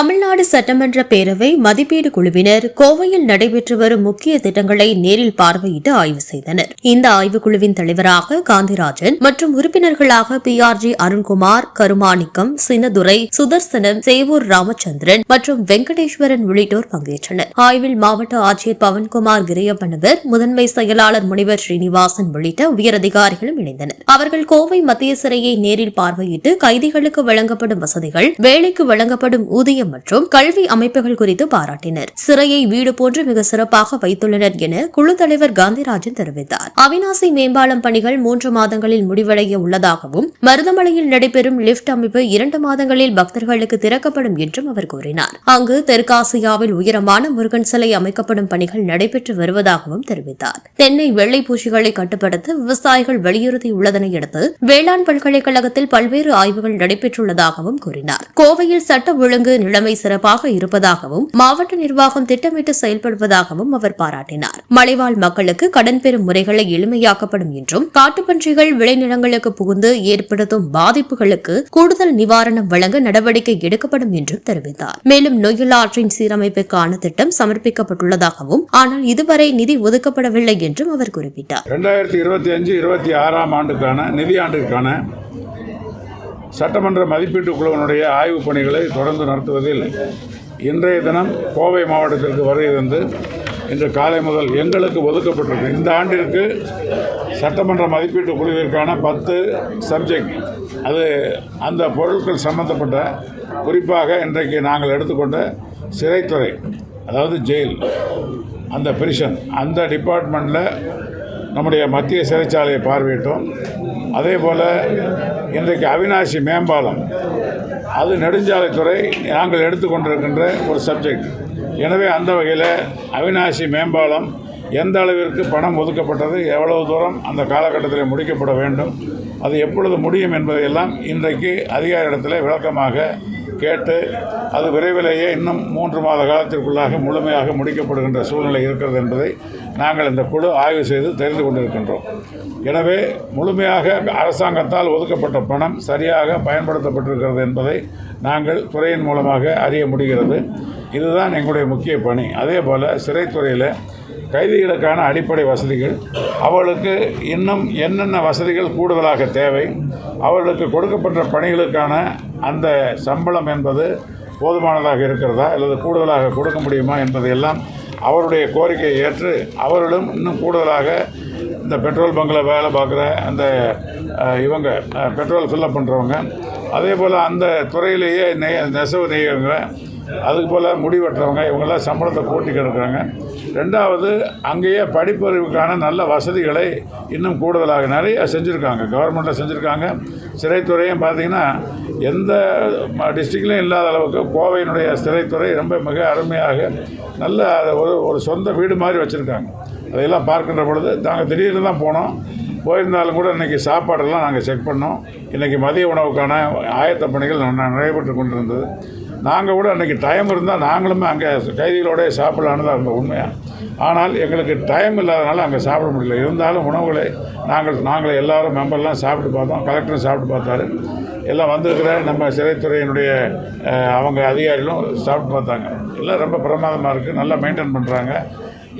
தமிழ்நாடு சட்டமன்ற பேரவை மதிப்பீடு குழுவினர் கோவையில் நடைபெற்று வரும் முக்கிய திட்டங்களை நேரில் பார்வையிட்டு ஆய்வு செய்தனர். இந்த ஆய்வுக்குழுவின் தலைவராக காந்திராஜன் மற்றும் உறுப்பினர்களாக P R G Arunkumar Karumanickam Chinnadurai Sudarsanam Sevur Ramachandran மற்றும் வெங்கடேஸ்வரன் உள்ளிட்டோர் பங்கேற்றனர். ஆய்வில் மாவட்ட ஆட்சியர் பவன்குமார் கிரியப்பனவர் முதன்மை செயலாளர் முனிவர் ஸ்ரீனிவாசன் உள்ளிட்ட உயரதிகாரிகளும் இணைந்தனர். அவர்கள் கோவை மத்திய சிறையை நேரில் பார்வையிட்டு கைதிகளுக்கு வழங்கப்படும் வசதிகள் வேலைக்கு வழங்கப்படும் ஊதியம் மற்றும் கல்வி அமைப்புகள் குறித்து பாராட்டினர். சிறையை வீடு போன்று மிக சிறப்பாக வைத்துள்ளனர் என குழு தலைவர் காந்திராஜன் தெரிவித்தார். அவினாசி மேம்பாலம் பணிகள் மூன்று மாதங்களில் முடிவடைய உள்ளதாகவும் மருதமலையில் நடைபெறும் லிப்ட் அமைப்பு இரண்டு மாதங்களில் பக்தர்களுக்கு திறக்கப்படும் என்றும் அவர் கூறினார். அங்கு தெற்காசியாவில் உயரமான முருகன் சிலை அமைக்கப்படும் பணிகள் நடைபெற்று வருவதாகவும் தெரிவித்தார். தென்னை வெள்ளை பூச்சிகளை கட்டுப்படுத்த விவசாயிகள் வலியுறுத்தியுள்ளதனையடுத்து வேளாண் பல்கலைக்கழகத்தில் பல்வேறு ஆய்வுகள் நடைபெற்றுள்ளதாகவும் கூறினார். கோவையில் சட்ட ஒழுங்கு நிலைமை சிறப்பாக இருப்பதாகவும் மாவட்ட நிர்வாகம் திட்டமிட்டு செயல்படுவதாகவும் அவர் பாராட்டினார். மலைவாழ் மக்களுக்கு கடன் பெறும் முறைகளை எளிமையாக்கப்படும் என்றும் காட்டுப்பன்றிகள் விளைநிலங்களுக்கு புகுந்து ஏற்படுத்தும் பாதிப்புகளுக்கு கூடுதல் நிவாரணம் வழங்க நடவடிக்கை எடுக்கப்படும் என்றும் தெரிவித்தார். மேலும் நொய்யல் ஆற்றின் சீரமைப்புக்கான திட்டம் சமர்ப்பிக்கப்பட்டுள்ளதாகவும் ஆனால் இதுவரை நிதி ஒதுக்கப்படவில்லை என்றும் அவர் குறிப்பிட்டார். இரண்டாயிரத்தி இருபத்தி அஞ்சு இருபத்தி ஆறாம் ஆண்டுக்கான நிதியாண்டுக்கான சட்டமன்ற மதிப்பீட்டு குழுவினுடைய ஆய்வுப் பணிகளை தொடர்ந்து நடத்துவதில் இன்றைய தினம் கோவை மாவட்டத்திற்கு வருகை தந்து இன்று காலை முதல் எங்களுக்கு ஒதுக்கப்பட்டிருக்கு. இந்த ஆண்டிற்கு சட்டமன்ற மதிப்பீட்டு குழுவிற்கான பத்து சப்ஜெக்ட் அது அந்த பொருட்கள் சம்பந்தப்பட்ட குறிப்பாக இன்றைக்கு நாங்கள் எடுத்துக்கொண்ட சிறைத்துறை அதாவது ஜெயில் அந்த பிரிஷன் அந்த டிபார்ட்மெண்ட்டில் நம்முடைய மத்திய சிறைச்சாலையை பார்வையிட்டோம். அதே போல் இன்றைக்கு அவினாசி மேம்பாலம். அது நெடுஞ்சாலைத்துறை நாங்கள் எடுத்துக்கொண்டிருக்கின்ற ஒரு சப்ஜெக்ட் எனவே அந்த வகையில் அவினாசி மேம்பாலம் எந்த அளவிற்கு பணம் ஒதுக்கப்பட்டது எவ்வளவு தூரம் அந்த காலகட்டத்தில் முடிக்கப்பட வேண்டும் அது எப்பொழுது முடியும் என்பதையெல்லாம் இன்றைக்கு அதிகார இடத்துல விளக்கமாக கேட்டு அது விரைவிலேயே இன்னும் மூன்று மாத காலத்திற்குள்ளாக முழுமையாக முடிக்கப்படுகின்ற சூழ்நிலை இருக்கிறது என்பதை நாங்கள் இந்த குழு ஆய்வு செய்து தெரிந்து கொண்டிருக்கின்றோம். எனவே முழுமையாக அரசாங்கத்தால் ஒதுக்கப்பட்ட பணம் சரியாக பயன்படுத்தப்பட்டிருக்கிறது என்பதை நாங்கள் துறையின் மூலமாக அறிய முடிகிறது. இதுதான் எங்களுடைய முக்கிய பணி. அதே போல் சிறைத்துறையில் கைதிகளுக்கான அடிப்படை வசதிகள் அவர்களுக்கு இன்னும் என்னென்ன வசதிகள் கூடுதலாக தேவை அவர்களுக்கு கொடுக்கப்பட்ட பணிகளுக்கான அந்த சம்பளம் என்பது போதுமானதாக இருக்கிறதா அல்லது கூடுதலாக கொடுக்க முடியுமா என்பதையெல்லாம் அவருடைய கோரிக்கையை ஏற்று அவர்களும் இன்னும் கூடுதலாக இந்த பெட்ரோல் பங்கில் வேலை பார்க்குற அந்த இவங்க பெட்ரோல் ஃபில்லப் பண்ணுறவங்க அதே போல் அந்த துறையிலேயே நெய் நெசவு நெய்யவங்க அதுக்கு போல் முடி வெட்டுறவங்க இவங்கெல்லாம் சம்பளத்தை கூட்டி கிடக்குறாங்க. ரெண்டாவது அங்கேயே படிப்பறிவுக்கான நல்ல வசதிகளை இன்னும் கூடுதலாக நிறைய செஞ்சுருக்காங்க. கவர்மெண்ட்டில் செஞ்சுருக்காங்க. சிறைத்துறையும் பார்த்திங்கன்னா எந்த டிஸ்ட்ரிக்ட்லையும் இல்லாத அளவுக்கு கோவையினுடைய சிறைத்துறை ரொம்ப மிக அருமையாக நல்ல அதை ஒரு ஒரு சொந்த வீடு மாதிரி வச்சுருக்காங்க. அதையெல்லாம் பார்க்கின்ற பொழுது நாங்கள் திடீர்னு தான் போனோம். போயிருந்தாலும் கூட இன்றைக்கி சாப்பாடெல்லாம் நாங்கள் செக் பண்ணோம். இன்றைக்கி மதிய உணவுக்கான ஆயத்த பணிகள் ந- கொண்டிருந்தது. நாங்கள் கூட அன்றைக்கி டைம் இருந்தால் நாங்களுமே அங்கே கைதிகளோட சாப்பிடலான்னு தான் இருந்தோம் உண்மையாக ஆனால் எங்களுக்கு டைம் இல்லாதனால அங்கே சாப்பிட முடியல. இருந்தாலும் உணவுகளை நாங்கள் நாங்கள் எல்லாரும் மெம்பர்லாம் சாப்பிட்டு பார்த்தோம். கலெக்டரும் சாப்பிட்டு பார்த்தாரு. எல்லாம் வந்திருக்கிற நம்ம சிறைத்துறையினுடைய அவங்க அதிகாரிகளும் சாப்பிட்டு பார்த்தாங்க. எல்லாம் ரொம்ப பிரமாதமாக இருக்குது நல்லா மெயின்டைன் பண்ணுறாங்க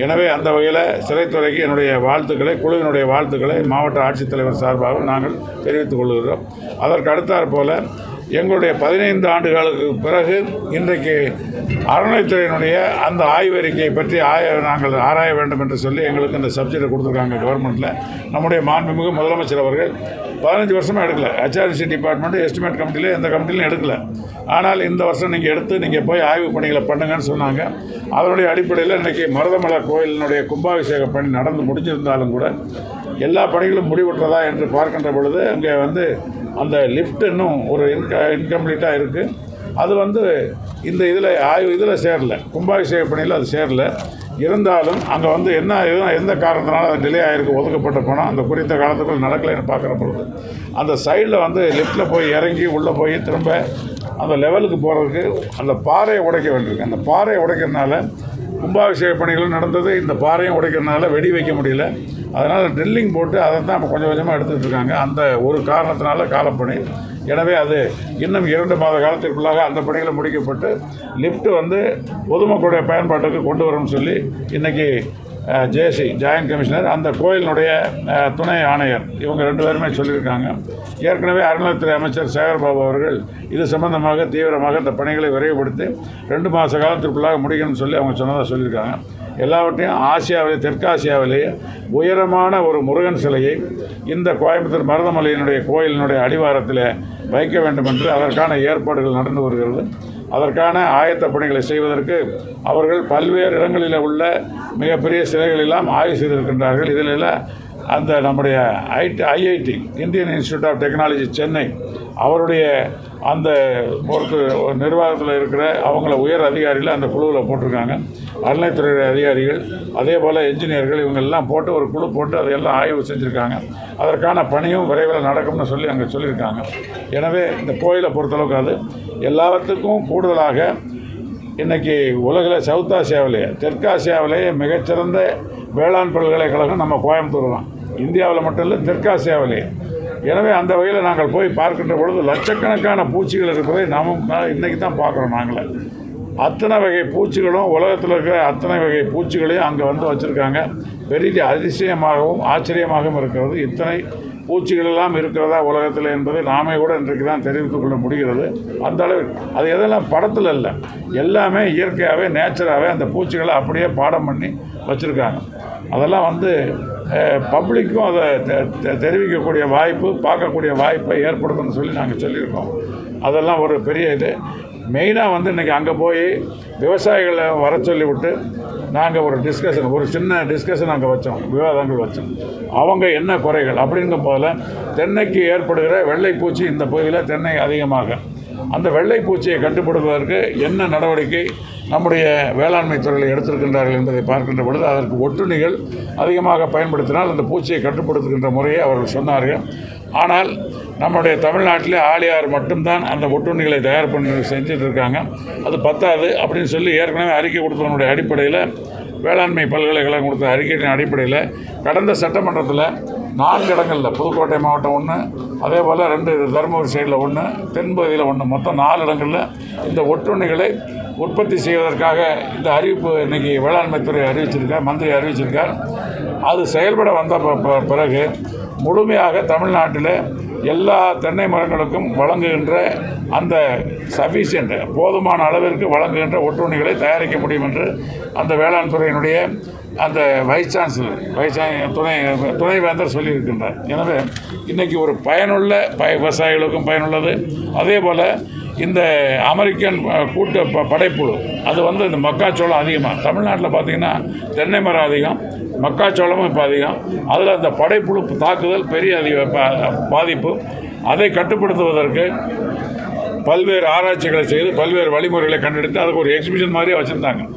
எனவே அந்த வகையில் சிறைத்துறைக்கு என்னுடைய வாழ்த்துக்களை குழுவினுடைய வாழ்த்துக்களை மாவட்ட ஆட்சித்தலைவர் சார்பாகவும் நாங்கள் தெரிவித்துக் கொள்கிறோம். அதற்கு அடுத்தாற் போல எங்களுடைய பதினைந்து ஆண்டுகளுக்கு பிறகு இன்றைக்கு அறநிலைத்துறையினுடைய அந்த ஆய்வறிக்கையை பற்றி ஆய நாங்கள் ஆராய வேண்டும் என்று சொல்லி எங்களுக்கு இந்த சப்ஜெக்டை கொடுத்துருக்காங்க கவர்மெண்ட்டில் நம்முடைய மாண்புமிகு முதலமைச்சர் அவர்கள் பதினஞ்சு வருஷமாக எடுக்கல. ஹெச்ஆர்சி டிபார்ட்மெண்ட் எஸ்டிமேட் கமிட்டியில் எந்த கமிட்டிலையும் எடுக்கல. ஆனால் இந்த வருஷம் நீங்கள் எடுத்து நீங்கள் போய் ஆய்வு பணிகளை பண்ணுங்கன்னு சொன்னாங்க. அதனுடைய அடிப்படையில் இன்றைக்கி மருதமலை கோயிலினுடைய கும்பாபிஷேக பணி நடந்து முடிஞ்சிருந்தாலும் கூட எல்லா பணிகளும் முடிவுற்றதா என்று பார்க்கின்ற பொழுது அங்கே வந்து அந்த லிஃப்ட் இன்னும் ஒரு இன்க இன்கம்ப்ளீட்டாக இருக்குது அது வந்து இந்த இதில் ஆய்வு இதில் சேரல. கும்பாபிஷேக பணியில் அது சேரல. இருந்தாலும் அங்கே வந்து என்ன எந்த காரணத்தினால அது டிலே ஆகிருக்கு ஒதுக்கப்பட்ட பணம் அந்த குறித்த காலத்துக்குள் நடக்கலைன்னு பார்க்குற பொழுது அந்த சைடில் வந்து லிஃப்ட்டில் போய் இறங்கி உள்ளே போய் திரும்ப அந்த லெவலுக்கு போகிறதுக்கு அந்த பாறையை உடைக்க வேண்டியிருக்கு. அந்த பாறையை உடைக்கிறதுனால கும்பாபிஷேக பணிகளும் நடந்தது. இந்த பாறையும் உடைக்கிறதுனால வெடி வைக்க முடியல. அதனால் ட்ரில்லிங் போட்டு அதை தான் இப்போ கொஞ்சம் கொஞ்சமாக எடுத்துகிட்டு இருக்காங்க. அந்த ஒரு காரணத்தினால காலப்பணி. எனவே அது இன்னும் இரண்டு மாத காலத்திற்குள்ளாக அந்த பணிகளை முடிக்கப்பட்டு லிஃப்ட் வந்து பொதுமக்களுடைய பயன்பாட்டுக்கு கொண்டு வரணும்னு சொல்லி இன்றைக்கி ஜேசி ஜாயின்ட் கமிஷனர் அந்த கோயிலினுடைய துணை ஆணையர். இவங்க ரெண்டு பேருமே சொல்லியிருக்காங்க. ஏற்கனவே அறநிலையத்துறை அமைச்சர் சேகர்பாபு அவர்கள் இது சம்பந்தமாக தீவிரமாக இந்த பணிகளை விரைவுபடுத்தி ரெண்டு மாத காலத்திற்குள்ளாக முடிக்கணும்னு சொல்லி அவங்க சொன்னதாக சொல்லியிருக்காங்க. எல்லாவற்றையும் ஆசியாவிலே தெற்காசியாவிலேயே உயரமான ஒரு முருகன் சிலையை இந்த கோயம்புத்தூர் மருதமலையினுடைய கோயிலினுடைய அடிவாரத்தில் வைக்க வேண்டும் என்று அதற்கான ஏற்பாடுகள் நடந்து வருகிறது. அதற்கான ஆயத்த பணிகளை செய்வதற்கு அவர்கள் பல்வேறு இடங்களில் உள்ள மிகப்பெரிய சிலைகளெல்லாம் ஆய்வு செய்திருக்கின்றார்கள். இதில் எல்லாம் அந்த நம்முடைய IT IIT Indian institute of technology Chennai அவருடைய அந்த பொறுத்து நிர்வாகத்தில் இருக்கிற அவங்கள உயர் அதிகாரிகள் அந்த குழுவில் போட்டிருக்காங்க. அறநிலைத்துறை அதிகாரிகள் அதே போல் என்ஜினியர்கள் இவங்கெல்லாம் போட்டு ஒரு குழு போட்டு அதையெல்லாம் ஆய்வு செஞ்சுருக்காங்க. அதற்கான பணியும் விரைவில் நடக்கும்னு சொல்லி அங்கே சொல்லியிருக்காங்க. எனவே இந்த கோயிலை பொறுத்தளவுக்கு அது எல்லாத்துக்கும் கூடுதலாக இன்றைக்கி உலகில் சவுத் ஆசியாவிலேயே தெற்காசியாவிலேயே மிகச்சிறந்த வேளாண் பல்கலைக்கழகம் நம்ம கோயம்புத்தூர் தான். இந்தியாவில் மட்டும் இல்லை தெற்காசியாவிலேயே. எனவே அந்த வகையில் நாங்கள் போய் பார்க்கின்ற பொழுது லட்சக்கணக்கான பூச்சிகள் இருக்கிறதை நாம இன்றைக்கி தான் பார்க்குறோம் நாங்களே. அத்தனை வகை பூச்சிகளும் உலகத்தில் இருக்கிற அத்தனை வகை பூச்சிகளையும் அங்கே வந்து வச்சுருக்காங்க. பெரிய அதிசயமாகவும் ஆச்சரியமாகவும் இருக்கிறது. இத்தனை பூச்சிகளெல்லாம் இருக்கிறதா உலகத்தில் என்பதை நாமே கூட இன்றைக்கு தான் தெரிவித்துக் கொள்ள முடிகிறது. அந்த அளவு அது எதெல்லாம் படத்தில் இல்லை. எல்லாமே இயற்கையாகவே நேச்சராகவே அந்த பூச்சிகளை அப்படியே பாடம் பண்ணி வச்சுருக்காங்க. அதெல்லாம் வந்து பப்ளிக்கும் அதை தெ- தெ- தெரிவிக்கக்கூடிய வாய்ப்பு பார்க்கக்கூடிய வாய்ப்பை ஏற்படுத்தும்னு சொல்லி நாங்கள் சொல்லியிருக்கோம். அதெல்லாம் ஒரு பெரிய இது. மெயினாக வந்து இன்றைக்கி அங்கே போய் விவசாயிகளை வர சொல்லி விட்டு நாங்கள் ஒரு டிஸ்கஷன் ஒரு சின்ன டிஸ்கஷன் அங்கே வச்சோம் விவாதங்கள் வச்சோம். அவங்க என்ன குறைகள் அப்படிங்கும் போதில் தென்னைக்கு ஏற்படுகிற வெள்ளைப்பூச்சி இந்த பகுதியில் தென்னை அதிகமாக. அந்த வெள்ளை பூச்சியை கட்டுப்படுத்துவதற்கு என்ன நடவடிக்கை நம்முடைய வேளாண்மை துறையில் எடுத்திருக்கின்றார்கள் என்பதை பார்க்கின்ற பொழுது அதற்கு ஒட்டுண்ணிகள் அதிகமாக பயன்படுத்தினால் அந்த பூச்சியை கட்டுப்படுத்துகின்ற முறையை அவர்கள் சொன்னார்கள். ஆனால் நம்முடைய தமிழ்நாட்டிலே ஆலியார் மட்டும்தான் அந்த ஒட்டுண்ணிகளை தயார் பண்ணி செஞ்சுட்டு இருக்காங்க. அது பத்தாது அப்படின்னு சொல்லி ஏற்கனவே அறிக்கை கொடுத்தவனுடைய அடிப்படையில் வேளாண்மை பல்கலைக்கழகம் கொடுத்த அறிக்கையின் அடிப்படையில் கடந்த சட்டமன்றத்தில் நான்கு இடங்களில் புதுக்கோட்டை மாவட்டம் ஒன்று அதே போல் ரெண்டு தருமபுரி சைடில் ஒன்று தென்பகுதியில் ஒன்று மொத்தம் நாலு இடங்களில் இந்த ஒட்டுண்ணிகளை உற்பத்தி செய்வதற்காக இந்த அறிவிப்பு இன்னைக்கு வேளாண்மைத்துறை அறிவிச்சிருக்கார் மந்திரி அறிவிச்சிருக்கார். அது செயல்பட வந்த ப- பிறகு முழுமையாக தமிழ்நாட்டில் எல்லா தென்னை மரங்களுக்கும் வழங்குகின்ற அந்த சஃபிஷியன்ட் போதுமான அளவிற்கு வழங்குகின்ற ஒட்டுண்ணிகளை தயாரிக்க முடியும் என்று அந்த வேளாண் துறையினுடைய அந்த வைஸ் சான்சலர் வைஸ் துணை துணைவேந்தர் சொல்லியிருக்கின்றார். எனவே இன்றைக்கி ஒரு பயனுள்ள ப விவசாயிகளுக்கும் பயனுள்ளது. அதே போல் இந்த அமெரிக்கன் கூட்டு ப படைப்புழு அது வந்து இந்த மக்காச்சோளம் அதிகமாக தமிழ்நாட்டில் பார்த்திங்கன்னா தென்னை மரம் அதிகம். மக்காச்சோளமும் இப்போ அதிகம். அதில் அந்த படைப்புழு தாக்குதல் பெரிய அதிக பா- பாதிப்பு. அதை கட்டுப்படுத்துவதற்கு பல்வேறு ஆராய்ச்சிகளை செய்து பல்வேறு வழிமுறைகளை கண்டெடுத்து அதுக்கு ஒரு எக்ஸிபிஷன் மாதிரியே வச்சுருந்தாங்க.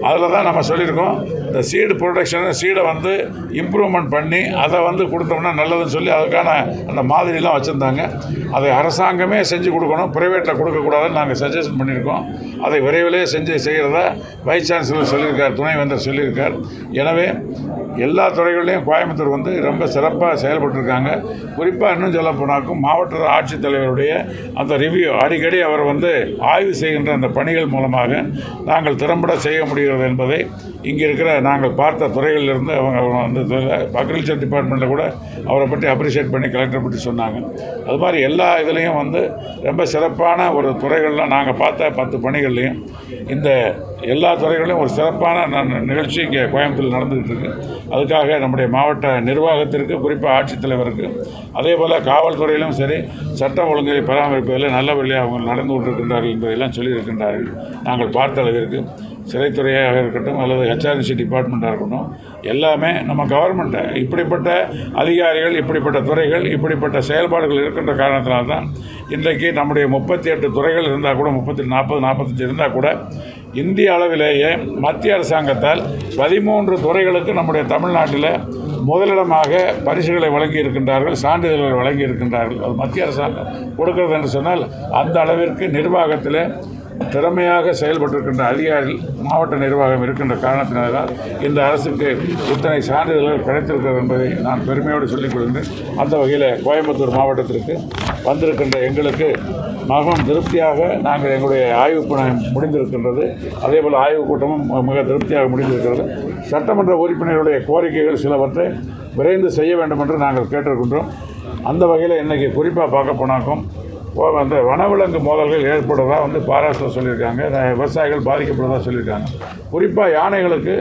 அதில் தான் நம்ம சொல்லியிருக்கோம். இந்த சீடு ப்ரொடக்ஷனை சீடை வந்து இம்ப்ரூவ்மெண்ட் பண்ணி அதை வந்து கொடுத்தோம்னா நல்லதுன்னு சொல்லி அதுக்கான அந்த மாதிரிலாம் வச்சுருந்தாங்க. அதை அரசாங்கமே செஞ்சு கொடுக்கணும். ப்ரைவேட்டில் கொடுக்கக்கூடாதுன்னு நாங்கள் சஜஷன் பண்ணியிருக்கோம். அதை விரைவிலே செஞ்சு செய்கிறதா வைஸ் சான்சலர் சொல்லியிருக்கார் துணைவேந்தர் சொல்லியிருக்கார். எனவே எல்லா துறைகள்லையும் கோயம்புத்தூர் வந்து ரொம்ப சிறப்பாக செயல்பட்டுருக்காங்க. குறிப்பாக இன்னும் சொல்ல போனாக்கும் மாவட்ட ஆட்சித்தலைவருடைய அந்த ரிவ்யூ அடிக்கடி அவர் வந்து ஆய்வு செய்கின்ற அந்த பணிகள் மூலமாக நாங்கள் திறம்பட செய்ய முடிகிறது என்பதை இங்கே இருக்கிற நாங்கள் பார்த்த துறைகளிலிருந்து அவங்க வந்து அக்ரிகல்ச்சர் டிபார்ட்மெண்ட்டில் கூட அவரை பற்றி அப்ரிஷியேட் பண்ணி கலெக்டர் பற்றி சொன்னாங்க. அது மாதிரி எல்லா இதுலேயும் வந்து ரொம்ப சிறப்பான ஒரு துறைகளில் நாங்கள் பார்த்த பத்து பணிகள்லையும் இந்த எல்லா துறைகளிலும் ஒரு சிறப்பான ந- நிகழ்ச்சி இங்கே கோயம்புத்தூரில் நடந்துகிட்டு இருக்கு அதுக்காக நம்முடைய மாவட்ட நிர்வாகத்திற்கு குறிப்பாக ஆட்சித்தலைவருக்கு அதே போல் காவல்துறையிலும் சரி சட்டம் ஒழுங்கை பராமரிப்பதில் நல்லபடியாக அவங்க நடந்து கொண்டிருக்கின்றார்கள் என்பதையெல்லாம் சொல்லியிருக்கின்றார்கள். நாங்கள் பார்த்த அளவிற்கு சிறைத்துறையாக இருக்கட்டும் அல்லது ஹெச்ஆர்சி டிபார்ட்மெண்ட்டாக இருக்கட்டும் எல்லாமே நம்ம கவர்மெண்ட்டை இப்படிப்பட்ட அதிகாரிகள் இப்படிப்பட்ட துறைகள் இப்படிப்பட்ட செயல்பாடுகள் இருக்கின்ற காரணத்தினால்தான் இன்றைக்கு நம்முடைய முப்பத்தி எட்டு துறைகள் இருந்தால் கூட முப்பத்தி நாற்பது நாற்பத்தஞ்சு இருந்தால் கூட இந்திய அளவிலேயே மத்திய அரசாங்கத்தால் பதிமூன்று துறைகளுக்கு நம்முடைய தமிழ்நாட்டில் முதலிடமாக பரிசுகளை வழங்கி இருக்கின்றார்கள் சான்றிதழ்களை வழங்கி இருக்கின்றார்கள். அது மத்திய அரசாங்கம் கொடுக்கிறது என்று சொன்னால் அந்த அளவிற்கு நிர்வாகத்தில் திறமையாக செயல்பட்டிருக்கின்ற அதிகாரிகள் மாவட்ட நிர்வாகம் இருக்கின்ற காரணத்தினால் இந்த அரசுக்கு இத்தனை சான்றிதழ்கள் கிடைத்திருக்கிறது என்பதை நான் பெருமையோடு சொல்லிக் கொள்கிறேன் அந்த வகையில் கோயம்புத்தூர் மாவட்டத்திற்கு வந்திருக்கின்ற எங்களுக்கு மிகவும் திருப்தியாக நாங்கள் எங்களுடைய ஆய்வு பணி முடிந்திருக்கின்றது. அதே போல் ஆய்வுக் கூட்டமும் மிக திருப்தியாக முடிந்திருக்கிறது. சட்டமன்ற உறுப்பினர்களுடைய கோரிக்கைகள் சிலவற்றை விரைந்து செய்ய வேண்டும் என்று நாங்கள் கேட்டிருக்கின்றோம். அந்த வகையில் இன்றைக்கி குறிப்பாக பார்க்க போனாக்கும் அந்த வனவிலங்கு மோதல்கள் ஏற்படுறதா வந்து பாராட்டில் சொல்லியிருக்காங்க. விவசாயிகள் பாதிக்கப்படுறதா சொல்லியிருக்காங்க. குறிப்பாக யானைகளுக்கு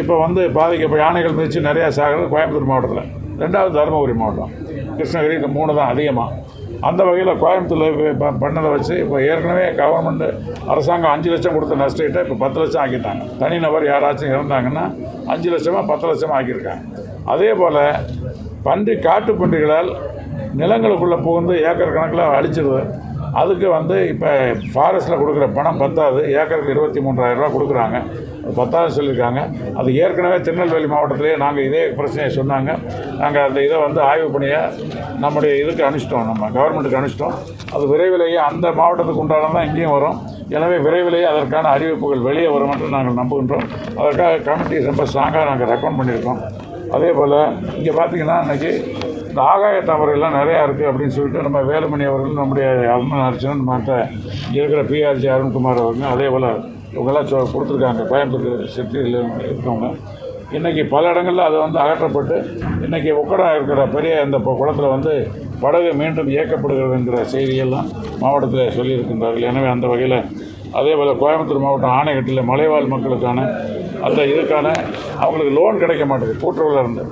இப்போ வந்து பாதிக்க யானைகள் மிதித்து நிறையா சாகிறது கோயம்புத்தூர் மாவட்டத்தில். ரெண்டாவது தருமபுரி மாவட்டம். கிருஷ்ணகிரி இந்த மூணு தான் அதிகமாக அந்த வகையில் கோயம்புத்தூரில் இப்போ பண்ணதை வச்சு இப்போ ஏற்கனவே கவர்மெண்ட் அரசாங்கம் அஞ்சு லட்சம் கொடுத்த நஷ்டத்தை இப்போ பத்து லட்சம் ஆக்கிட்டாங்க. தனிநபர் யாராச்சும் இறந்தாங்கன்னா அஞ்சு லட்சமாக பத்து லட்சமாக ஆக்கியிருக்காங்க. அதே போல் பன்றி காட்டு பன்றிகளால் நிலங்களுக்குள்ளே புகுந்து ஏக்கர் கணக்கில் அழிச்சிடுது அதுக்கு வந்து இப்போ ஃபாரஸ்ட்டில் கொடுக்குற பணம் பத்தாது. ஏக்கருக்கு இருபத்தி மூன்றாயிரரூவா கொடுக்குறாங்க. அது பத்தாவது சொல்லியிருக்காங்க. அது ஏற்கனவே திருநெல்வேலி மாவட்டத்திலேயே நாங்கள் இதே பிரச்சனையை சொன்னாங்க. நாங்கள் அந்த இதை வந்து ஆய்வு பண்ணியை நம்முடைய இதுக்கு அனுப்பிச்சிட்டோம் நம்ம கவர்மெண்ட்டுக்கு அனுப்பிச்சிட்டோம் அது விரைவிலேயே அந்த மாவட்டத்துக்கு உண்டான தான் இங்கேயும் வரும். எனவே விரைவிலேயே அதற்கான அறிவிப்புகள் வெளியே வரும் என்று நாங்கள் நம்புகின்றோம். அதற்காக கமிட்டி ரொம்ப ஸ்ட்ராங்காக நாங்கள் ரெக்கமெண்ட் பண்ணியிருக்கோம். அதே போல் இங்கே பார்த்தீங்கன்னா இன்றைக்கி இந்த ஆகாய தவறுகள்லாம் நிறையா இருக்குது அப்படின்னு சொல்லிட்டு நம்ம வேலுமணி அவர்கள் நம்முடைய அருமன் அர்ச்சனன் மற்ற இருக்கிற பிஆர்ஜி அருண்குமார் அவர்கள் அதே போல் இவங்கெல்லாம் சொ கொடுத்துருக்காங்க கோயம்புத்தூர் சிட்டியில் இருக்கவங்க. இன்றைக்கி பல இடங்களில் அது வந்து அகற்றப்பட்டு இன்றைக்கி உக்கடம் இருக்கிற பெரிய இந்த குளத்தில் வந்து படகு மீண்டும் இயக்கப்படுகிறதுங்கிற செய்தியெல்லாம் மாவட்டத்தில் சொல்லியிருக்கின்றார்கள். எனவே அந்த வகையில் அதே போல் கோயம்புத்தூர் மாவட்டம் ஆணைக்கட்டில் மலைவாழ் மக்களுக்கான அந்த இதுக்கான அவங்களுக்கு லோன் கிடைக்க மாட்டேங்குது கூட்டுறவில் இருந்து.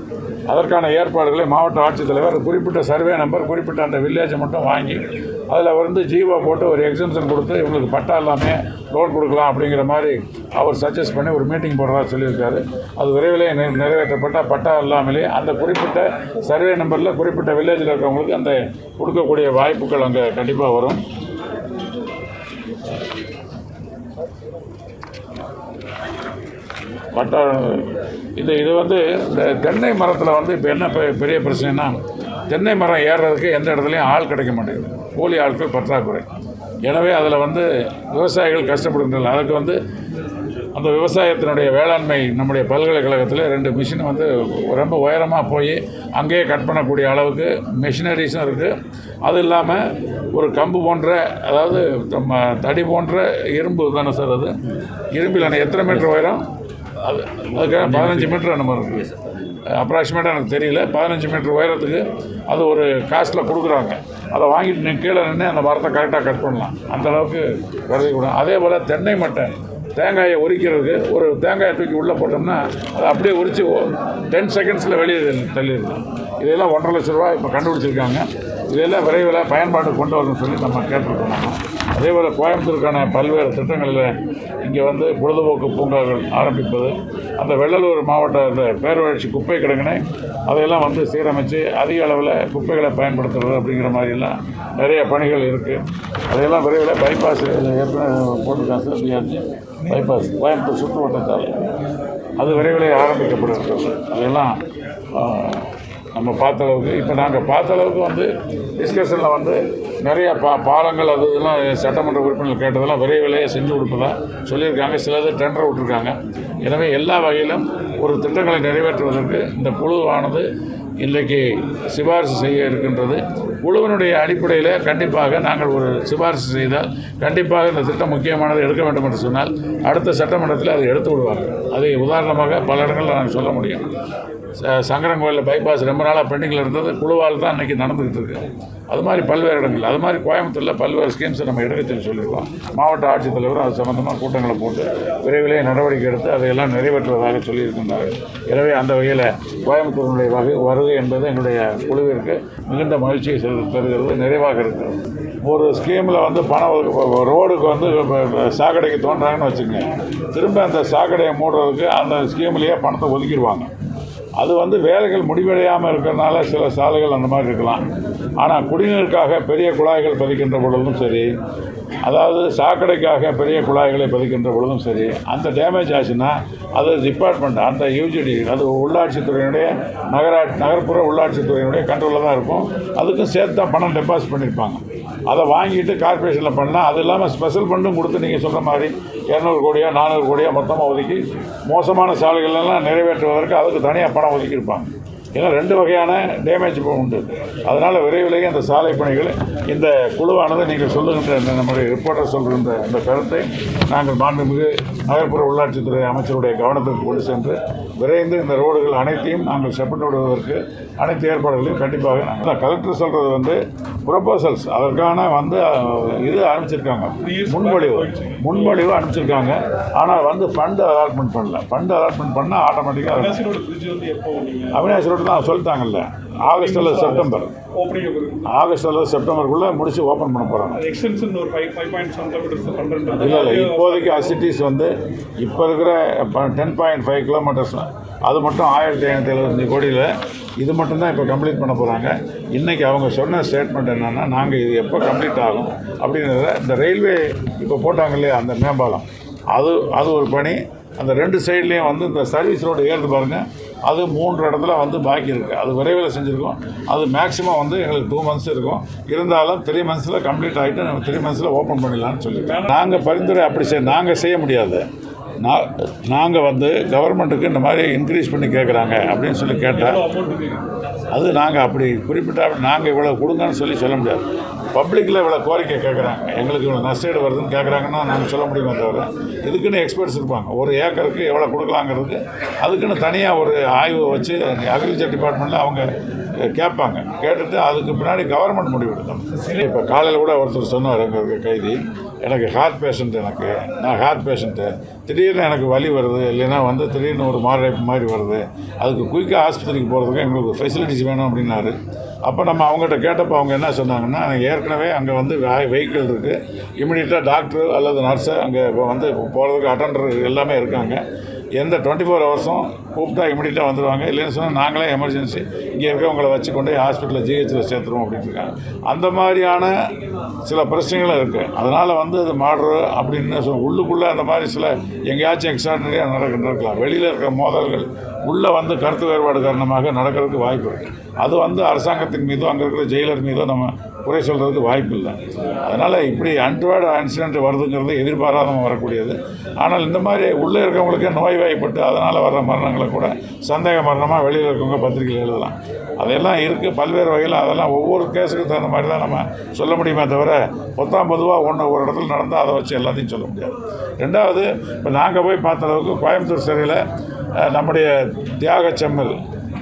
அதற்கான ஏற்பாடுகளை மாவட்ட ஆட்சித்தலைவர் குறிப்பிட்ட சர்வே நம்பர் குறிப்பிட்ட அந்த வில்லேஜை மட்டும் வாங்கி அதில் வந்து ஜீவோ போட்டு ஒரு எக்ஸம்ஷன் கொடுத்து இவங்களுக்கு பட்டா எல்லாமே லோன் கொடுக்கலாம் அப்படிங்கிற மாதிரி அவர் சஜஸ்ட் பண்ணி ஒரு மீட்டிங் போடுறதா சொல்லியிருக்காரு. அது விரைவில் நிறைவேற்றப்பட்டால் பட்டா இல்லாமலே அந்த குறிப்பிட்ட சர்வே நம்பரில் குறிப்பிட்ட வில்லேஜில் இருக்கிறவங்களுக்கு அந்த கொடுக்கக்கூடிய வாய்ப்புகள் அங்கே கண்டிப்பாக வரும். மற்ற இது இது வந்து இந்த தென்னை மரத்தில் வந்து இப்போ என்ன பெ- பெரிய பிரச்சனைனா தென்னை மரம் ஏறுறதுக்கு எந்த இடத்துலையும் ஆள் கிடைக்க மாட்டேங்குது. கூலி ஆட்கள் பற்றாக்குறை. எனவே அதில் வந்து விவசாயிகள் கஷ்டப்படுகின்றனர். அதுக்கு வந்து அந்த விவசாயத்தினுடைய வேளாண்மை நம்முடைய பல்கலைக்கழகத்தில் ரெண்டு மிஷின் வந்து ரொம்ப உயரமாக போய் அங்கேயே கட் பண்ணக்கூடிய அளவுக்கு மிஷினரிஸும் இருக்குது அது இல்லாமல் ஒரு கம்பு போன்ற அதாவது நம்ம தடி போன்ற இரும்பு தானே சார் அது? இரும்பில் எத்தனை மீட்டர் உயரம்? அது அதுக்காக பதினஞ்சு மீட்டர் நம்ம இருக்குது அப்ராக்சிமேட்டாக எனக்கு தெரியல. பதினஞ்சு மீட்டர் உயரத்துக்கு அது ஒரு காஸ்ட்டில் கொடுக்குறாங்க. அதை வாங்கிட்டு நீ கீழே நின்று அந்த மரத்தை கரெக்டாக கட் பண்ணலாம். அந்த அளவுக்கு கருதி கூட அதே போல் தென்னை மட்டை தேங்காயை உரிக்கிறதுக்கு ஒரு தேங்காயை தூக்கி உள்ளே போட்டோம்னா அதை அப்படியே உரித்து டென் செகண்ட்ஸில் வெளியே தள்ளிடுது இதெல்லாம் ஒன்றரை லட்ச ரூபா இப்போ கண்டுபிடிச்சிருக்காங்க. இதெல்லாம் விரைவில் பயன்பாட்டுக்கு கொண்டு வரணும்னு சொல்லி நம்ம கேட்டிருக்கோம். நம்ம அதே போல் கோயம்புத்தூருக்கான பல்வேறு திட்டங்களில் இங்கே வந்து பொழுதுபோக்கு பூங்காக்கள் ஆரம்பிப்பது அந்த வெள்ளலூர் மாவட்ட இந்த பேரூராட்சி குப்பை கிடங்கினை அதையெல்லாம் வந்து சீரமைத்து அதிக அளவில் குப்பைகளை பயன்படுத்துறது அப்படிங்கிற மாதிரிலாம் நிறைய பணிகள் இருக்குது அதையெல்லாம் விரைவில் பைபாஸ் ஏற்கனவே போட்டிருக்காங்க சார் பிஆர்ஜி. பைபாஸ் கோயம்புத்தூர் சுற்று வட்டத்தால் அது விரைவில் ஆரம்பிக்கப்படுகிறது. அதையெல்லாம் நம்ம பார்த்த அளவுக்கு இப்போ நாங்கள் பார்த்த அளவுக்கு வந்து டிஸ்கஷனில் வந்து நிறைய பா பாலங்கள் அது இதெல்லாம் சட்டமன்ற உறுப்பினர்கள் கேட்டதெல்லாம் விரைவிலேயே செஞ்சு கொடுப்பதா சொல்லியிருக்காங்க. சிலது டெண்டர் விட்டுருக்காங்க. எனவே எல்லா வகையிலும் ஒரு திட்டங்களை நிறைவேற்றுவதற்கு இந்த குழுவானது இன்றைக்கு சிபாரிசு செய்ய இருக்கின்றது. குழுவினுடைய அடிப்படையில் கண்டிப்பாக நாங்கள் ஒரு சிபாரிசு செய்தால் கண்டிப்பாக இந்த திட்டம் முக்கியமானது எடுக்க வேண்டும் என்று சொன்னால் அடுத்த சட்டமன்றத்தில் அதை எடுத்து விடுவார்கள். அதை உதாரணமாக பல இடங்களில் நாங்கள் சொல்ல முடியும். ச- சங்கரங்கோயிலில் பைபாஸ் ரொம்ப நாளாக பெண்டிங்கில் இருந்தது. குழுவால் தான் இன்றைக்கி நடந்துக்கிட்டு இருக்கு. அது மாதிரி பல்வேறு இடங்கள் அது மாதிரி கோயம்புத்தூரில் பல்வேறு ஸ்கீம்ஸை நம்ம இடத்தில் சொல்லியிருக்கோம். மாவட்ட ஆட்சித்தலைவர் அது சம்மந்தமாக கூட்டங்களை போட்டு விரைவிலே நடவடிக்கை எடுத்து அதையெல்லாம் நிறைவேற்றுவதாக சொல்லியிருக்கின்றார். எனவே அந்த வகையில் கோயம்புத்தூரினுடைய வகை வருகை என்பது எங்களுடைய குழுவிற்கு மிகுந்த மகிழ்ச்சியை தருகிறது நிறைவாக இருக்கிறது. ஒரு ஸ்கீமில் வந்து பணம் ரோடுக்கு வந்து சாக்கடைக்கு தோன்றாங்கன்னு வச்சுக்கோங்க. திரும்ப அந்த சாக்கடையை மூடுறதுக்கு அந்த ஸ்கீம்லேயே பணத்தை ஒதுக்கிடுவாங்க. அது வந்து வேலைகள் முடிவடையாமல் இருக்கிறனால சில சாலைகள் அந்த மாதிரி இருக்கலாம். ஆனால் குடிநீருக்காக பெரிய குழாய்கள் பதிக்கின்ற பொழுதும் சரி அதாவது சாக்கடைக்காக பெரிய குழாய்களை பதிக்கின்ற பொழுதும் சரி அந்த டேமேஜ் ஆச்சுன்னா அது டிபார்ட்மெண்ட் அந்த யூஜிடி அது உள்ளாட்சித்துறையினுடைய நகரா நகர்ப்புற உள்ளாட்சித்துறையினுடைய கண்ட்ரோலில் தான் இருக்கும். அதுக்கும் சேர்த்து தான் பணம் டெபாசிட் பண்ணியிருப்பாங்க அதை வாங்கிட்டு கார்பரேஷனில் பண்ணால் அது இல்லாமல் ஸ்பெஷல் ஃபண்டும் கொடுத்து நீங்கள் சொல்கிற மாதிரி இரநூறு கோடியோ நானூறு கோடியோ மொத்தமாக ஒதுக்கி மோசமான சாலைகள்லாம் நிறைவேற்றுவதற்கு அதுக்கு தனியாக பணம் ஒதுக்கியிருப்பாங்க ஏன்னா ரெண்டு வகையான டேமேஜ் உண்டு. அதனால் விரைவிலேயே அந்த சாலை பணிகள் இந்த குழுவானது நீங்கள் சொல்லுகின்ற இந்த நம்முடைய ரிப்போர்ட்டர் சொல்கின்ற இந்த கருத்தை நாங்கள் மாண்புமிகு நகர்ப்புற உள்ளாட்சித்துறை அமைச்சருடைய கவனத்திற்கு கொண்டு சென்று விரைந்து இந்த ரோடுகள் அனைத்தையும் நாங்கள் செப்பட்டு விடுவதற்கு அனைத்து ஏற்பாடுகளையும் கண்டிப்பாக கலெக்டர் சொல்கிறது வந்து ப்ரொபோசல்ஸ் அதற்கான வந்து இது அனுப்பிச்சிருக்காங்க. முன்மொழிவு. முன்மொழிவு அனுப்பிச்சிருக்காங்க. ஆனால் வந்து ஃபண்டு அலாட்மெண்ட் பண்ணல. ஃபண்டு அலாட்மெண்ட் பண்ணால் ஆட்டோமேட்டிக்காக அவினாஷ் ரோடு தான் சொல்லிட்டாங்கல்ல. ஆகஸ்ட் அல்லது செப்டம்பர். ஆகஸ்ட் அல்லது செப்டம்பருக்குள்ளே முடிச்சு ஓப்பன் பண்ண போகிறாங்க எக்ஸ்டென்ஷன் ஒரு ஃபைவ் ஃபைவ் பாயிண்ட் செவன் இல்லை இல்லை இப்போதைக்கு அசிட்டிஸ் வந்து இப்போ இருக்கிற டென் பாயிண்ட் ஃபைவ் கிலோமீட்டர்ஸ் அது மட்டும் ஆயிரத்தி ஐநூற்றி எழுபத்தஞ்சு கோடியில் இது மட்டும்தான் இப்போ கம்ப்ளீட் பண்ண போகிறாங்க இன்றைக்கி அவங்க சொன்ன ஸ்டேட்மெண்ட் என்னென்னா நாங்கள் இது எப்போ கம்ப்ளீட் ஆகும் அப்படின்றத இந்த ரயில்வே இப்போ போட்டாங்க இல்லையா அந்த மேம்பாலம். அது அது ஒரு பணி. அந்த ரெண்டு சைட்லேயும் வந்து இந்த சர்வீஸ் ரோடு ஏறுது பாருங்கள் அது மூன்று இடத்துல வந்து பாக்கி இருக்குது அது விரைவில் செஞ்சுருக்கோம். அது மேக்ஸிமம் வந்து எங்களுக்கு டூ மந்த்ஸ் இருக்கும். இருந்தாலும் த்ரீ மந்த்ஸில் கம்ப்ளீட் ஆகிட்டு நம்ம த்ரீ மந்த்ஸில் ஓப்பன் பண்ணிடலாம்னு சொல்லியிருக்கேன் நாங்கள் பரிந்துரை அப்படி செய்ய நாங்கள் செய்ய முடியாது. நான் நாங்கள் வந்து கவர்மெண்ட்டுக்கு இந்த மாதிரி இன்க்ரீஸ் பண்ணி கேட்குறாங்க அப்படின்னு சொல்லி கேட்டால் அது நாங்கள் அப்படி குறிப்பிட்ட நாங்கள் இவ்வளோ கொடுங்கன்னு சொல்லி சொல்ல முடியாது. பப்ளிக்கில் இவ்வளோ கோரிக்கை கேட்குறாங்க எங்களுக்கு இவ்வளோ நஷ்டீடு வருதுன்னு கேட்குறாங்கன்னா நாங்கள் சொல்ல முடியுமே தவிர இதுக்குன்னு எக்ஸ்பர்ட்ஸ் இருப்பாங்க. ஒரு ஏக்கருக்கு எவ்வளோ கொடுக்கலாங்கிறதுக்கு அதுக்குன்னு தனியாக ஒரு ஆய்வு வச்சு அக்ரிகல்ச்சர் டிபார்ட்மெண்ட்டில் அவங்க கேட்பாங்க. கேட்டுட்டு அதுக்கு பின்னாடி கவர்மெண்ட் முடிவு எடுக்கணும் இப்போ காலையில் கூட ஒருத்தர் சொன்னார் எங்கள் கைதி எனக்கு ஹார்ட் பேஷண்ட் எனக்கு. நான் ஹார்ட் பேஷண்ட்டு திடீர்னு எனக்கு வலி வருது. இல்லைன்னா வந்து திடீர்னு ஒரு மாரடைப்பு மாதிரி வருது. அதுக்கு குயிக்காக ஆஸ்பத்திரிக்கு போகிறதுக்கு எங்களுக்கு ஃபெசிலிட்டிஸ் வேணும் அப்படின்னாரு. அப்போ நம்ம அவங்ககிட்ட கேட்டப்போ அவங்க என்ன சொன்னாங்கன்னா ஏற்கனவே அங்கே வந்து வெஹிக்கிள் இருக்குது இமீடியட்டாக டாக்டர் அல்லது நர்ஸு அங்கே இப்போ வந்து போகிறதுக்கு அட்டண்டர் எல்லாமே இருக்காங்க. எந்த டுவெண்ட்டி ஃபோர் ஹவர்ஸும் கூப்பிட்டா இமீடியட்டாக வந்துடுவாங்க இல்லைன்னு சொன்னால் நாங்களே எமர்ஜென்சி இங்கே இருக்கவங்கள வச்சு கொண்டு போய் ஹாஸ்பிட்டலில் ஜிஹெச்சில் சேர்த்துருவோம் அப்படின்னு இருக்காங்க. அந்த மாதிரியான சில பிரச்சனைகளும் இருக்குது அதனால் வந்து அது மாடுற அப்படின்னு சொல் உள்ளுக்குள்ளே அந்த மாதிரி சில எங்கேயாச்சும் எக்ஸ்ட்ராடனரியாக நடக்க நடக்கலாம் வெளியில் இருக்கிற மோதல்கள் உள்ளே வந்து கருத்து வேறுபாடு காரணமாக நடக்கிறதுக்கு வாய்ப்பு இருக்குது அது வந்து அரசாங்கத்தின் மீதோ அங்கே இருக்கிற ஜெயிலர் மீதோ நம்ம குறை சொல்கிறதுக்கு வாய்ப்பு இல்லை. அதனால் இப்படி அன்டுவேர்டு இன்சிடென்ட் வருதுங்கிறது எதிர்பாராதமாக வரக்கூடியது. ஆனால் இந்த மாதிரி உள்ளே இருக்கவங்களுக்கே நோய்வாய்ப்பட்டு அதனால் வர்ற மரணங்களை கூட சந்தேக மரணமாக வெளியில் இருக்கவங்க பத்திரிகையில் எழுதலாம். அதெல்லாம் இருக்குது பல்வேறு வகையில் அதெல்லாம் ஒவ்வொரு கேஸுக்கு தகுந்த மாதிரி தான் நம்ம சொல்ல முடியுமே தவிர பொத்தாம் பொதுவாக ஒன்று ஒரு இடத்துல நடந்தால் அதை வச்சு எல்லாத்தையும் சொல்ல முடியாது. ரெண்டாவது இப்போ நாங்கள் போய் பார்த்த அளவுக்கு கோயம்புத்தூர் சிறையில் நம்முடைய தியாக செம்மல்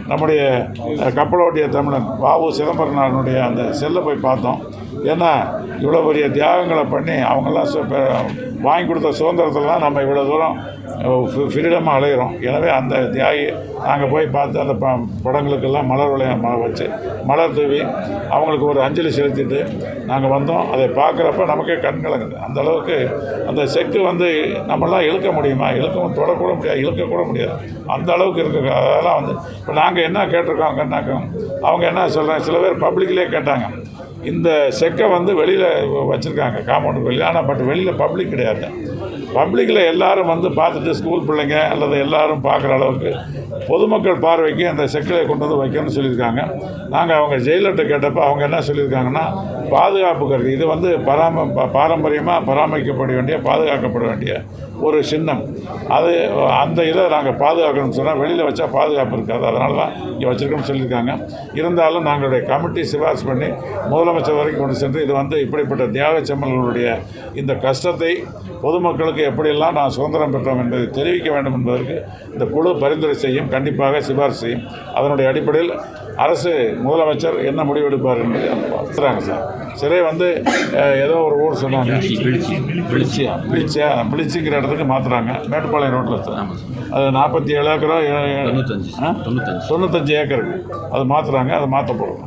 நம்முடைய கப்பலோட்டிய தமிழன் வாவு சிதம்பரனாருடைய அந்த செல்லை போய் பார்த்தோம். ஏன்னா இவ்வளோ பெரிய தியாகங்களை பண்ணி அவங்கெல்லாம் சு- பெ- வாங்கி கொடுத்த சுதந்திரத்தில் தான் நம்ம இவ்வளோ தூரம் ஃப்ரீடமாக அலைகிறோம் எனவே அந்த தியாகி நாங்கள் போய் பார்த்து அந்த ப படங்களுக்கெல்லாம் மலர் வளைய வச்சு மலர் தூவி அவங்களுக்கு ஒரு அஞ்சலி செலுத்திட்டு நாங்கள் வந்தோம். அதை பார்க்குறப்ப நமக்கே கண் கலங்குது. அந்த அளவுக்கு அந்த செக்கு வந்து நம்மளாம் இழுக்க முடியுமா? இழுக்கவும் தொடக்கூட முடியாது இழுக்கக்கூட முடியாது. அந்த அளவுக்கு இருக்க. அதெல்லாம் வந்து இப்போ நாங்கள் என்ன கேட்டிருக்கோம் கேட்டிருக்கோங்கன்னாக்கா அவங்க என்ன சொல்கிறாங்க சில பேர் பப்ளிக்லேயே கேட்டாங்க. இந்த செக்கை வந்து வெளியில் வச்சுருக்காங்க காம்பவுண்டு வெளியில். ஆனால் பட் வெளியில் பப்ளிக் கிடையாது. பப்ளிக்கில் எல்லாரும் வந்து பார்த்துட்டு ஸ்கூல் பிள்ளைங்க அல்லது எல்லோரும் பார்க்குற அளவுக்கு பொதுமக்கள் பார்வைக்கு அந்த செக்கிலை கொண்டு வந்து வைக்கணும்னு சொல்லியிருக்காங்க. நாங்கள் அவங்க ஜெயிலர்கிட்ட கேட்டப்போ அவங்க என்ன சொல்லியிருக்காங்கன்னா பாதுகாப்பு கருதி இது வந்து பராம ப- பாரம்பரியமாக பராமரிக்கப்பட வேண்டிய பாதுகாக்கப்பட வேண்டிய ஒரு சின்னம். அது அந்த இதை நாங்கள் பாதுகாக்கணும்னு சொன்னால் வெளியில் வச்சா பாதுகாப்பு இருக்காது. அதனால தான் இங்கே வச்சுருக்கோம்னு சொல்லியிருக்காங்க. இருந்தாலும் நாங்களுடைய கமிட்டி சிபாரிசு பண்ணி முதலமைச்சர் வரைக்கும் கொண்டு சென்று இது வந்து இப்படிப்பட்ட தியாக செம்மல்களுடைய இந்த கஷ்டத்தை பொதுமக்களுக்கு எப்படியெல்லாம் நான் சுதந்திரம் பெற்றோம் என்பதை தெரிவிக்க வேண்டும் என்பதற்கு இந்த குழு பரிந்துரை செய்யும். கண்டிப்பாக சிபாரிசு அதனுடைய அடிப்படையில் அரசு முதலமைச்சர் என்ன முடிவெடுப்பார் என்பதை பார்த்துறாங்க சார். சிறை வந்து ஏதோ ஒரு ஊர் சொன்னாங்க. பிளிச்சியா பிளிச்சியா பிளிச்சிங்கிற இடத்துக்கு மாற்றுறாங்க மேட்டுப்பாளையம் ரோட்டில் சார். அது நாற்பத்தி ஏழு ஏக்கரோ? தொண்ணூத்தஞ்சு தொண்ணூத்தஞ்சு. ஏக்கருக்கு. அது மாற்றுறாங்க அது மாற்ற போகிறோம்